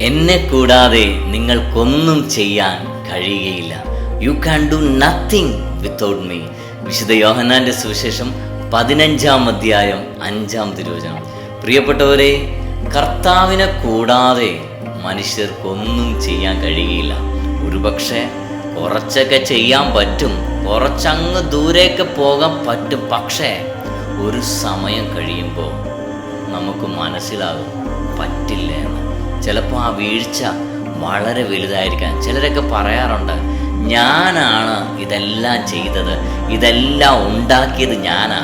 എന്നെ കൂടാതെ നിങ്ങൾക്കൊന്നും ചെയ്യാൻ കഴിയുകയില്ല. You can do nothing without me വിശുദ്ധ യോഹനാന്റെ സുവിശേഷം പതിനഞ്ചാം അധ്യായം അഞ്ചാം തിരുവചനം. പ്രിയപ്പെട്ടവരെ കർത്താവിനെ കൂടാതെ മനുഷ്യർക്കൊന്നും ചെയ്യാൻ കഴിയുകയില്ല. ഒരുപക്ഷെ കുറച്ചൊക്കെ ചെയ്യാൻ പറ്റും കുറച്ചങ്ങ് ദൂരേക്ക് പോകാൻ പറ്റും. പക്ഷേ ഒരു സമയം കഴിയുമ്പോൾ നമുക്ക് മനസ്സിലാകും പറ്റില്ല എന്ന്. ചിലപ്പോൾ ആ വീഴ്ച വളരെ വലുതായിരിക്കാം. ചിലരൊക്കെ പറയാറുണ്ട് ഞാനാണ് ഇതെല്ലാം ചെയ്തത്. ഇതെല്ലാം ഉണ്ടാക്കിയത് ഞാനാ.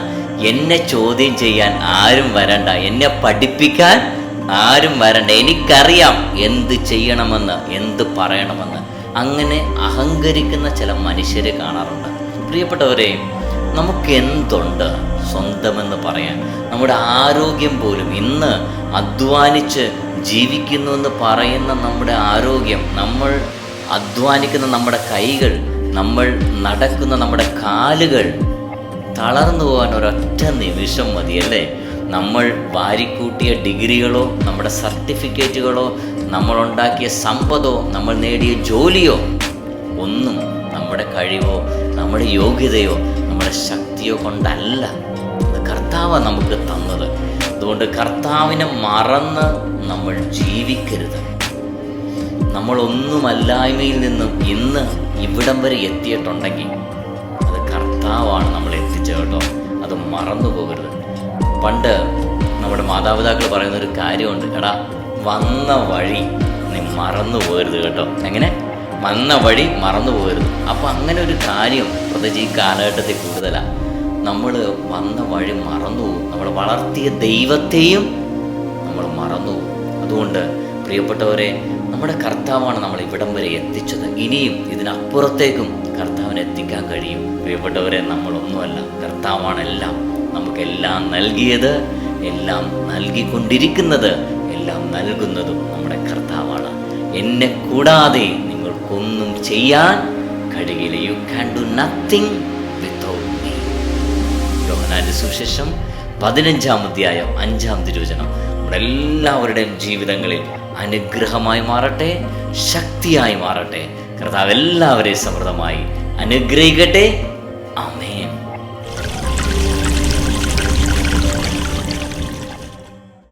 എന്നെ ചോദ്യം ചെയ്യാൻ ആരും വരണ്ട. എന്നെ പഠിപ്പിക്കാൻ ആരും വരണ്ട. എനിക്കറിയാം എന്ത് ചെയ്യണമെന്ന് എന്ത് പറയണമെന്ന്. അങ്ങനെ അഹങ്കരിക്കുന്ന ചില മനുഷ്യരെ കാണാറുണ്ട്. പ്രിയപ്പെട്ടവരെ നമുക്ക് എന്തുണ്ട് സ്വന്തമെന്ന് പറയാൻ? നമ്മുടെ ആരോഗ്യം പോലും ഇന്ന് അധ്വാനിച്ച് ജീവിക്കുന്നു എന്ന് പറയുന്ന നമ്മുടെ ആരോഗ്യം നമ്മൾ അധ്വാനിക്കുന്ന നമ്മുടെ കൈകൾ നമ്മൾ നടക്കുന്ന നമ്മുടെ കാലുകൾ തളർന്നു പോകാൻ ഒരൊറ്റ നിമിഷം മതിയല്ലേ? നമ്മൾ വാരിക്കൂട്ടിയ ഡിഗ്രികളോ നമ്മുടെ സർട്ടിഫിക്കറ്റുകളോ നമ്മളുണ്ടാക്കിയ സമ്പതോ നമ്മൾ നേടിയ ജോലിയോ ഒന്നും നമ്മുടെ കഴിവോ നമ്മുടെ യോഗ്യതയോ നമ്മുടെ ശക്തിയോ കൊണ്ടല്ല കർത്താവ് നമുക്ക് തന്നത്. അതുകൊണ്ട് കർത്താവിനെ മറന്ന് നമ്മൾ ജീവിക്കരുത്. നമ്മൾ ഒന്നുമല്ലായ്മയിൽ നിന്നും ഇന്ന് ഇവിടം വരെ എത്തിയിട്ടുണ്ടെങ്കിൽ അത് കർത്താവാണ് നമ്മൾ എത്തിച്ചത് കേട്ടോ. അത് മറന്നു പോകരുത്. പണ്ട് നമ്മുടെ മാതാപിതാക്കൾ പറയുന്ന ഒരു കാര്യമുണ്ട്. എടാ വന്ന വഴി നീ മറന്നു പോകരുത് കേട്ടോ. എങ്ങനെ? വന്ന വഴി മറന്നു പോകരുത്. അപ്പം അങ്ങനെ ഒരു കാര്യം പ്രത്യേകിച്ച് ഈ കാലഘട്ടത്തിൽ കൂടുതലാണ് നമ്മൾ വന്ന വഴി മറന്നു നമ്മൾ വളർത്തിയ ദൈവത്തെയും നമ്മൾ മറന്നു അതുകൊണ്ട് പ്രിയപ്പെട്ടവരെ നമ്മുടെ കർത്താവാണ് നമ്മൾ ഇവിടം വരെ എത്തിച്ചത്. ഇനിയും ഇതിനപ്പുറത്തേക്കും കർത്താവിനെ എത്തിക്കാൻ കഴിയും. പ്രിയപ്പെട്ടവരെ നമ്മളൊന്നുമല്ല കർത്താവാണ് എല്ലാം നമുക്കെല്ലാം നൽകിയത് എല്ലാം നൽകിക്കൊണ്ടിരിക്കുന്നത് എല്ലാം നൽകുന്നതും നമ്മുടെ കർത്താവാണ്. എന്നെ കൂടാതെ നിങ്ങൾക്കൊന്നും ചെയ്യാൻ കഴിയില്ല. യു ക്യാൻ ഡു നത്തിങ് യോഹനാന്റെ സുശേഷം പതിനഞ്ചാം അധ്യായം അഞ്ചാം തിരുവചനം. നമ്മുടെ എല്ലാവരുടെയും ജീവിതങ്ങളിൽ അനുഗ്രഹമായി മാറട്ടെ ശക്തിയായി മാറട്ടെ. കർത്താവ് എല്ലാവരെയും സമൃദ്ധമായി അനുഗ്രഹിക്കട്ടെ. ആമേ